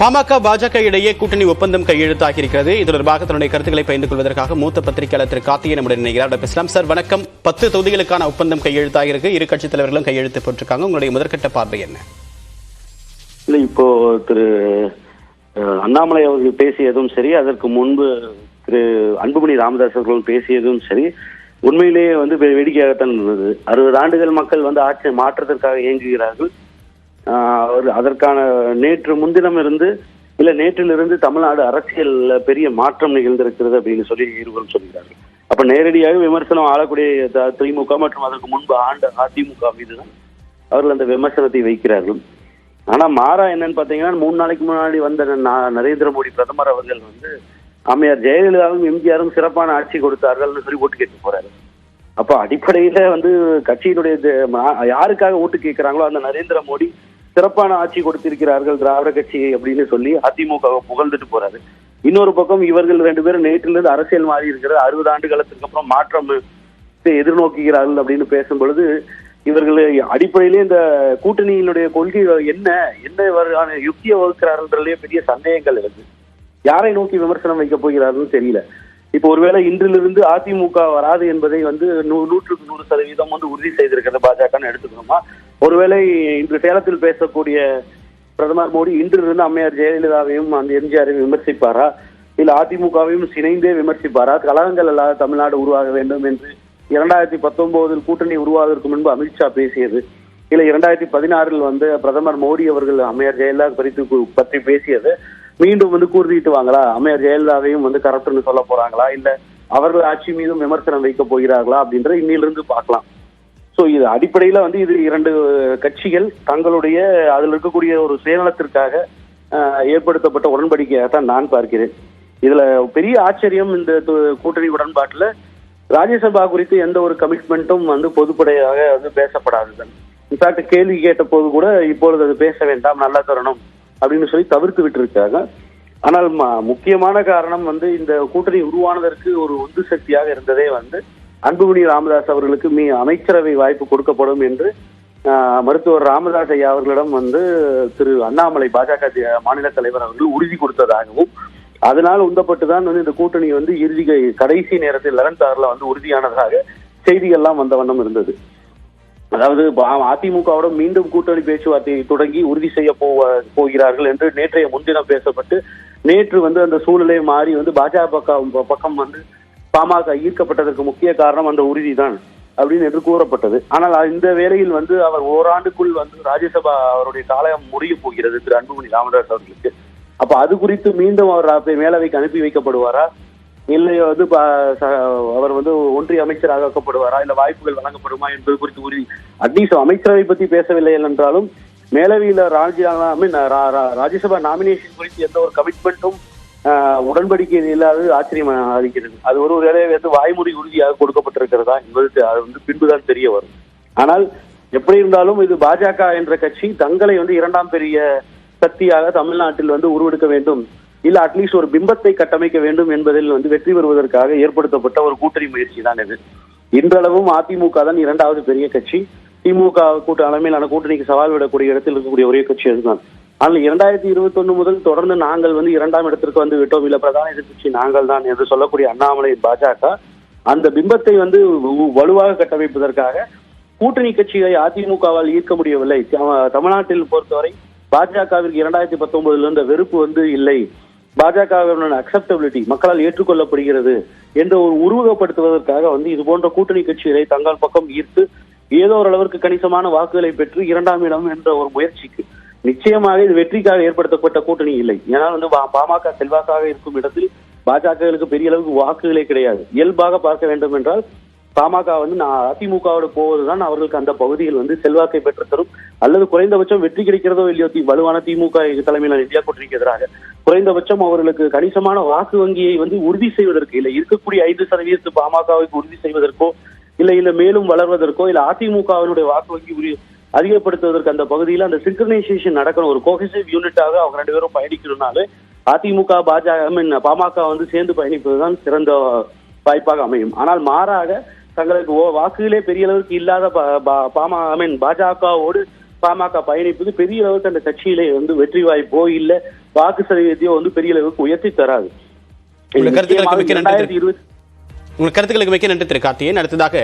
பாமக பாஜக இடையே கூட்டணி ஒப்பந்தம் கையெழுத்தாகி இருக்கிறது இது தொடர்பாக தன்னுடைய கருத்துக்களை பகிர்ந்து கொள்வதற்காக மூத்த பத்திரிகையாளர் திரு கார்த்திகை நம்முடைய நினைக்கிறார் பேசலாம் சார் வணக்கம். பத்து தொகுதிகளுக்கான ஒப்பந்தம் கையெழுத்தாக இருக்கு இரு கட்சித் தலைவர்களும் கையெழுத்து போட்டிருக்காங்க. உங்களுடைய முதற்கட்ட பார்வை என்ன? இல்லை இப்போ திரு அண்ணாமலை அவர்கள் பேசியதும் சரி அதற்கு முன்பு திரு அன்புமணி ராமதாஸ் அவர்களும் பேசியதும் சரி உண்மையிலேயே வந்து வே- வேடிக்கையாகத்தான் இருந்தது. அறுபது ஆண்டுகள் மக்கள் வந்து ஆட்சி மாற்றத்திற்காக இயங்குகிறார்கள். ஆஹ், அவர் அதற்கான நேற்று முன்தினம் இருந்து இல்ல நேற்றிலிருந்து தமிழ்நாடு அரசியல் பெரிய மாற்றம் நிகழ்ந்திருக்கிறது அப்படின்னு சொல்லி இருவரும் சொல்கிறார்கள். அப்ப நேரடியாக விமர்சனம் ஆளக்கூடிய திமுக மற்றும் அதற்கு முன்பு ஆண்ட அதிமுக மீதுதான் அவர்கள் அந்த விமர்சனத்தை வைக்கிறார்கள். ஆனா மாறா என்னன்னு பாத்தீங்கன்னா மூணு நாளைக்கு முன்னாடி வந்த நரேந்திர மோடி பிரதமர் அவர்கள் வந்து அம்மையார் ஜெயலலிதாவும் எம்ஜிஆரும் சிறப்பான ஆட்சி கொடுத்தார்கள்னு சொல்லி ஓட்டு கேட்க போறாரு. அப்ப அடிப்படையில வந்து கட்சியினுடைய யாருக்காக ஓட்டு கேட்கிறாங்களோ அந்த நரேந்திர மோடி சிறப்பான ஆட்சி கொடுத்திருக்கிறார்கள் திராவிட கட்சி அப்படின்னு சொல்லி அதிமுக புகழ்ந்துட்டு போறாரு. இன்னொரு பக்கம் இவர்கள் ரெண்டு பேரும் நேற்றிலிருந்து அரசியல் மாறி இருக்கிறது. அறுபது ஆண்டு காலத்துக்கு அப்புறம் மாற்றம் எதிர்நோக்குகிறார்கள் அப்படின்னு பேசும் பொழுது இவர்கள் அடிப்படையிலே இந்த கூட்டணியினுடைய கொள்கை என்ன? என்ன இவர்களான யுக்தியை வகுக்கிறார்கள்ன்றதுலயே பெரிய சந்தேகங்கள் இருக்கு. யாரை நோக்கி விமர்சனம் வைக்க போகிறார்கள் தெரியல. இப்போ ஒருவேளை இன்றிலிருந்து அதிமுக வராது என்பதை வந்து நூற்றுக்கு நூறு சதவீதம் வந்து உறுதி செய்திருக்கிறது பாஜகன்னு எடுத்துக்கணுமா? ஒருவேளை இன்று சேலத்தில் பேசக்கூடிய பிரதமர் மோடி இன்றிலிருந்து அம்மையார் ஜெயலலிதாவையும் அந்த எம்ஜிஆரையும் விமர்சிப்பாரா? இல்ல அதிமுகவையும் சிணைந்தே விமர்சிப்பாரா? கழகங்கள் இல்லாத தமிழ்நாடு உருவாக வேண்டும் என்று இரண்டாயிரத்தி பத்தொன்பதில் கூட்டணி உருவாவதற்கு முன்பு அமித்ஷா பேசியது. இல்ல இரண்டாயிரத்தி பதினாறில் வந்து பிரதமர் மோடி அவர்கள் அம்மையார் ஜெயலலிதா பற்றி பற்றி பேசியது. மீண்டும் வந்து கூர்திட்டு வாங்களா அம்மையார் ஜெயலலிதாவையும் வந்து கரெக்டர்னு சொல்ல போறாங்களா? இல்ல அவர்கள் ஆட்சி மீதும் விமர்சனம் வைக்க போகிறார்களா? அப்படின்றத இன்னிலிருந்து பார்க்கலாம். சோ இது அடிப்படையில வந்து இது இரண்டு கட்சிகள் தங்களுடைய அதில் இருக்கக்கூடிய ஒரு சுயநலத்திற்காக ஆஹ், ஏற்படுத்தப்பட்ட உடன்படிக்கையாகத்தான் நான் பார்க்கிறேன். இதுல பெரிய ஆச்சரியம் இந்த கூட்டணி உடன்பாட்டுல ராஜ்யசபா குறித்து எந்த ஒரு கமிட்மெண்ட்டும் வந்து பொதுப்படையாக வந்து பேசப்படாதுதான் இன்ஃபேக்ட் கேள்வி கேட்ட போது கூட இப்பொழுது அது பேச வேண்டாம் நல்லா தருணம். அப்படின்னு சொல்லி தவிர்த்து விட்டுருக்காங்க. ஆனால் முக்கியமான காரணம் வந்து இந்த கூட்டணி உருவானதற்கு ஒரு உந்து சக்தியாக இருந்ததே வந்து அன்புமணி ராமதாஸ் அவர்களுக்கு மீ அமைச்சரவை வாய்ப்பு கொடுக்கப்படும் என்று மருத்துவர் ராமதாஸ் ஐயா அவர்களிடம் வந்து திரு அண்ணாமலை பாஜக மாநில தலைவர் அவர்கள் உறுதி கொடுத்ததாகவும் அதனால் உந்தப்பட்டு தான் வந்து இந்த கூட்டணி வந்து இறுதி கடைசி நேரத்தில் லெவன்த் ஆறில் வந்து உறுதியானதாக செய்திகள்லாம் வந்த வண்ணம் இருந்தது. அதாவது அதிமுகவோட மீண்டும் கூட்டணி பேச்சுவார்த்தையை தொடங்கி உறுதி செய்ய போகிறார்கள் என்று நேற்றைய முன்தினம் பேசப்பட்டு நேற்று வந்து அந்த சூழ்நிலை மாறி வந்து பாஜக பக்கம் வந்து பாமக ஈர்க்கப்பட்டதற்கு முக்கிய காரணம் அந்த உறுதிதான் அப்படின்னு என்று கூறப்பட்டது. ஆனால் இந்த வேளையில் வந்து அவர் ஓராண்டுக்குள் வந்து ராஜ்யசபா அவருடைய காலம் முடிய போகிறது திரு அன்புமணி ராமதாஸ் அவர்களுக்கு. அப்ப அது குறித்து மீண்டும் அவர் மேலவைக்கு அனுப்பி வைக்கப்படுவாரா? இல்லையோ வந்து அவர் வந்து ஒன்றிய அமைச்சராக ஆக்கப்படுவாரா இல்ல வாய்ப்புகள் வழங்கப்படுமா என்பது குறித்து உறுதி அட்லீஸ்ட் அமைச்சரவை பத்தி பேசவில்லை என்றாலும் மேலவையில ராஜ்யசபா ரா- ரா- ராஜ்யசபா நாமினேஷன் குறித்து எந்த ஒரு கமிட்மெண்ட்டும் உடன்படிக்கை இல்லாதது ஆச்சரியம் அளிக்கிறது. அது ஒரு வேலையை வந்து வாய்மொழி உறுதியாக கொடுக்கப்பட்டிருக்கிறதா என்பது அது வந்து பின்புதான் தெரிய வரும். ஆனால் எப்படி இருந்தாலும் இது பாஜக என்ற கட்சி தங்களை வந்து இரண்டாம் பெரிய சக்தியாக தமிழ்நாட்டில் வந்து உருவெடுக்க வேண்டும். இல்ல அட்லீஸ்ட் ஒரு பிம்பத்தை கட்டமைக்க வேண்டும் என்பதில் வந்து வெற்றி பெறுவதற்காக ஏற்படுத்தப்பட்ட ஒரு கூட்டணி முயற்சி தான் இது. இன்றளவும் அதிமுக தான் இரண்டாவது பெரிய கட்சி. திமுக கூட்ட அளமையிலான கூட்டணிக்கு சவால் விடக்கூடிய இடத்தில் இருக்கக்கூடிய ஒரே கட்சி அதுதான். ஆனால் இரண்டாயிரத்தி இருபத்தி ஒண்ணு முதல் தொடர்ந்து நாங்கள் வந்து இரண்டாம் இடத்திற்கு வந்து விட்டோம். இல்ல பிரதான எதிர்கட்சி நாங்கள் தான் என்று சொல்லக்கூடிய அண்ணாமலை பாஜக அந்த பிம்பத்தை வந்து வலுவாக கட்டமைப்பதற்காக கூட்டணி கட்சியை அதிமுகவால் ஈர்க்க முடியவில்லை. தமிழ்நாட்டில் பொறுத்தவரை பாஜகவிற்கு இரண்டாயிரத்தி பத்தொன்பதுல இருந்த வெறுப்பு வந்து இல்லை. பாஜகவினுடைய அக்செப்டபிலிட்டி மக்களால் ஏற்றுக்கொள்ளப்படுகிறது என்ற ஒரு உருவகப்படுத்துவதற்காக வந்து இது போன்ற கூட்டணி கட்சிகளை தங்கள் பக்கம் ஈர்த்து ஏதோ ஒரு அளவிற்கு கணிசமான வாக்குகளை பெற்று இரண்டாம் இடம் என்ற ஒரு முயற்சிக்கு நிச்சயமாக இது வெற்றிக்காக ஏற்படுத்தப்பட்ட கூட்டணி இல்லை. ஏன்னா வந்து பாமக செல்வாக்காக இருக்கும் இடத்தில் பாஜகவுக்கு பெரிய அளவுக்கு வாக்குகளே கிடையாது. இயல்பாக பார்க்க வேண்டும் என்றால் பாமக வந்து நான் அதிமுகவோட போவதுதான் அவர்களுக்கு அந்த பகுதியில் வந்து செல்வாக்கை பெற்று தரும் அல்லது குறைந்தபட்சம் வெற்றி கிடைக்கிறதோ இல்லையோ தி- வலுவான திமுக தலைமையிலான இந்தியா கூட்டணிக்கு எதிராக. குறைந்தபட்சம் அவர்களுக்கு கணிசமான வாக்கு வங்கியை வந்து உறுதி செய்வதற்கு இல்லை. இருக்கக்கூடிய ஐந்து சதவீதத்து பாமகவுக்கு உறுதி செய்வதற்கோ இல்ல இல்ல மேலும் வளர்வதற்கோ இல்ல அதிமுகவினுடைய வாக்கு வங்கி உரி- அதிகப்படுத்துவதற்கு அந்த பகுதியில் அந்த சிங்க்ரனைசேஷன் நடக்கணும். ஒரு கோஹெசிவ் யூனிட்டாக அவங்க ரெண்டு பேரும் பயணிக்கணும்னாலே அதிமுக பாஜக மீன் பாமக வந்து சேர்ந்து பயணிப்பதுதான் சிறந்த வாய்ப்பாக அமையும். ஆனால் மாறாக தங்களுக்கு வாக்குகளே பெரிய அளவுக்கு இல்லாத பாமா ஐ மீன் பாஜகவோடு பாமக பயணிப்பது பெரிய அளவுக்கு அந்த கட்சியிலே வந்து வெற்றி வாய்ப்போ இல்ல வாக்கு சதவீதத்தையோ வந்து பெரிய அளவுக்கு உயர்த்தி தராது. உங்க கருத்துக்களுக்கு மிக்க நன்றி திரு கார்த்தியன் அடுத்ததாக